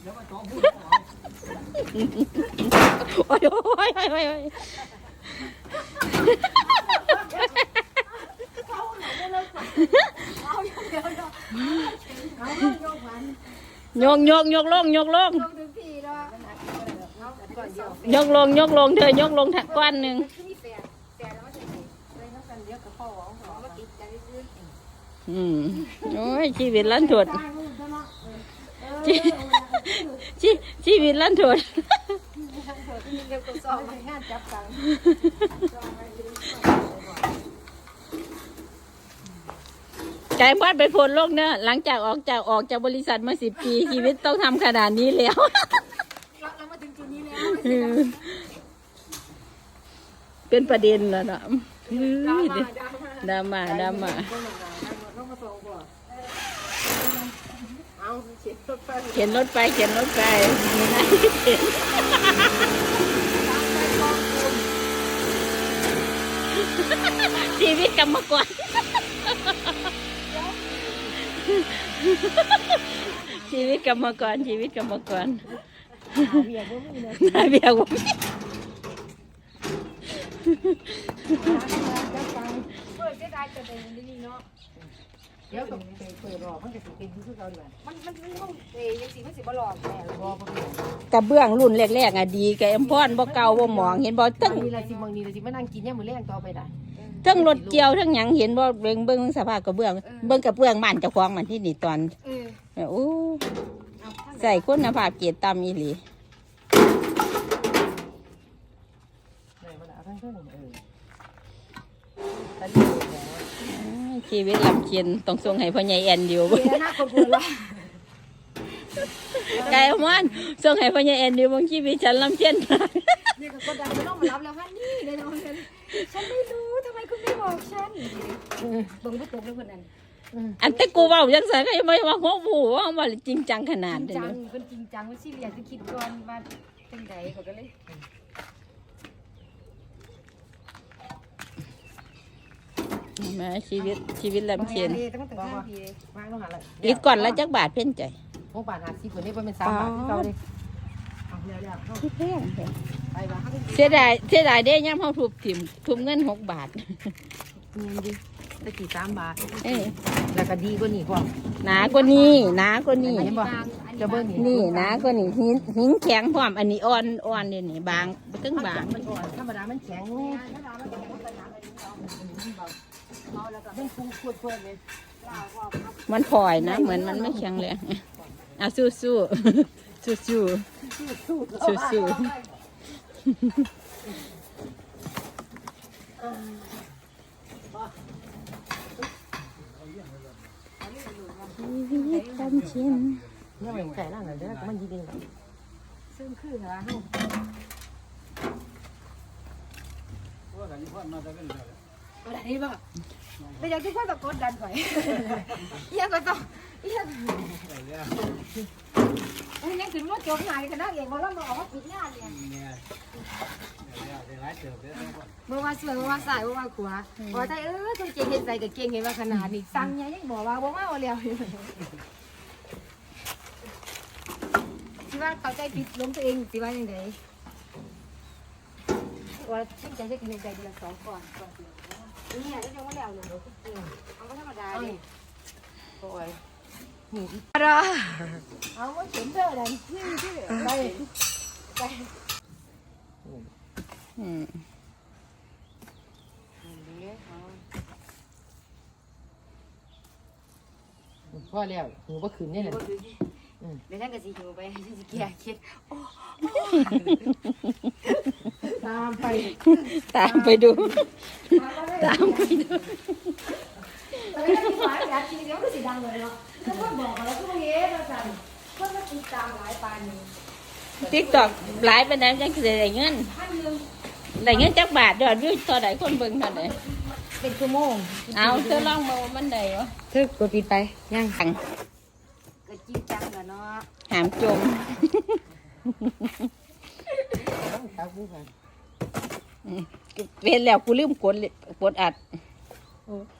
โอ้ยโอ้ยโอ้ยโอ้ยโอ้ยยกยกยกลงยกลงยกลงยกลงเธอยกลงถักก้อนหนึ่งอืมโอ้ยชีวิตลั่นถด ชีชีชีวิตลั่นถดสองงานจับกันกายพอดไปโพลโลกเนอะหลังจากออกจากออกจากบริษัทมาสิบปีชีวิตต้องทำขนาดนี้แล้วเราเรามาถึงจุดนี้แล้วเป็นประเด็นแล้วเนาะเฮ้ดราม่ายดราม่าดราม่าดราม่า ต้องมาส่งบ่ เอาเช็ดรถไฟเขียนรถไปเขียนรถไปมีหน้าที่เขียนชีวิตกรรมกรชีวิตกรรมกรชีวิตกรรมกรเบียร์ก็มีนะนายเบียร์ว่าจับกันเปิดเสียดายจะเป็นนี่เนาะ เดี๋ยวต้องไปเปิดรอมันจะเป็นที่เขาด้วยมันมันมันต้องเอ้ยังสิมันสิบ่หลอกแม่บ่บ่กระเบื้องรุ่นแรกๆอะดีกับเอ็มพอนบ่เก่าบ่หมองเห็นบ่ตั้ทั้งงนี่ละสิบางนี่ละสิมานั่งกินเนี่ยมื้อแรงต่อไปได้ทั้งรถเกี่ยวทั้งหยังเห็นบ่เบิ่งเบิ่งสภาพกระเบื้องเบิ่งกระเบื้องบ้านเจ้าของมันที่นี่ตอนเออโอ้ใส่คุณภาพเกียรติต่ำอีหลีได้มาแล้วทั้งเท่านั้นเออตอนนี้แล้วอ้าย ชีวิตลำเคียนต้องส่งให้พ่อใหญ่แอนอยู่เดี๋ยวหน้าคนหัวเราะไก่มันส่งให้พ่อใหญ่แอนอยู่บางชีวิตฉันลำเคียนนี่ก็กดดันไม่ต้องมารับแล้วค่ะนี่เลยน้องฉันฉันไม่รู้ทำไมคุณไม่บอกฉันเบิ่งผู้ตกเลยคนนั้นอันแต่กูเว้าจังซั่นก็ยังไม่ว่าหัวผู้ว่าว่าจริงจังขนาดจริงนี้จังเป็นจริงจังว่าซีเรียสจะคิดก่อนว่าจังใดเขาก็เลย มาชีวิตชีวิตลำเคียนต้องแต่งงานดีเลยมากต้องหาอะไรอีกก่อนละจักบาทเพ่นใจหกบาทหาสิบคนนี้เป็นสามบาทที่เขาเลยเอาเร็วๆเข้าที่แพงไปบ้างเสียดายเสียดายเด้ย่ำเฮาทุบถิ่มทุบเงินหกบาท เงินดิตะกี้สามบาท เอ้ยแล้วก็ดีกว่านี่พ่อหนากว่านี้หนากว่านี้ เห็นบ่จะเบิ้งนี่หนากว่านี้หินหินแข็งพร้อมอันนี้อ่อนอ่อนเดี๋ยวนี้บางตึงบาง มันอ่อนธรรมดามันแข็ง มันพลอยนะ เหมือนมันไม่แข็งแรงอะสู้สู้สู้สู้สู้สู้ชีวิตลำเคียนเนี่ยมันแก่แล้วเหรอเดี๋ยวมันยิงกันซึ่งคือเหรอฮา กดดันนี่ป่ะแต่อยากที่พ่อตะกดดันไปเอียก็ต้องเอียอันนี้ถึงว่าจบงานกันได้เองเพราะเราบอกว่าปิดงานเลยเมื่อว่าสวยเมื่อว่าสายเมื่อว่าขวาบอกใจเออตัวเก่งเห็นใจกับเก่งเห็นว่าขนาดนี้สั่งยังยังบอกว่าบอกว่าเร็วสิว่าเข้าใจผิดล้มตัวเองสิว่าอย่างไรว่าชื่นใจจะกินใจเดือนสองก่อนก่อน นี่แล้ยังไม่แล้วเลยเอาก็ธรรมดาดิโอ้ยนี่อะไรเอาว่าเข็มเด้อดันชื่อชื่อไปไปอืมพ่อแล้วหูว่าคืนนี่แหละเดี๋ยวท่านก็สิหิวไปฉันสิเกลียคิด ตามไป ตามไปดู ตามไปดูแต่ไม่ได้มีหลายแบบจริงเดี๋ยวก็สิดังเลยเนาะถ้าคนบอกแล้วก็เฮ้ยมาสั่นคนมาติดตามหลายปานนี้ติ๊กตอกหลายเป็นแล้วจังสิได้เงินพันหนึ่งได้เงินจักบาทยอดวิวเท่าใดคนเบิ่งเท่าใดเป็นชั่วโมง เอาเธอลองมาว่ามันได้บ่เธอกดปิดไปยังตังก็จริงจังแล้วเนาะหามจม ครับผู้พันเว้นแล้วกูลืมกดเลยกดอัดนางงามดู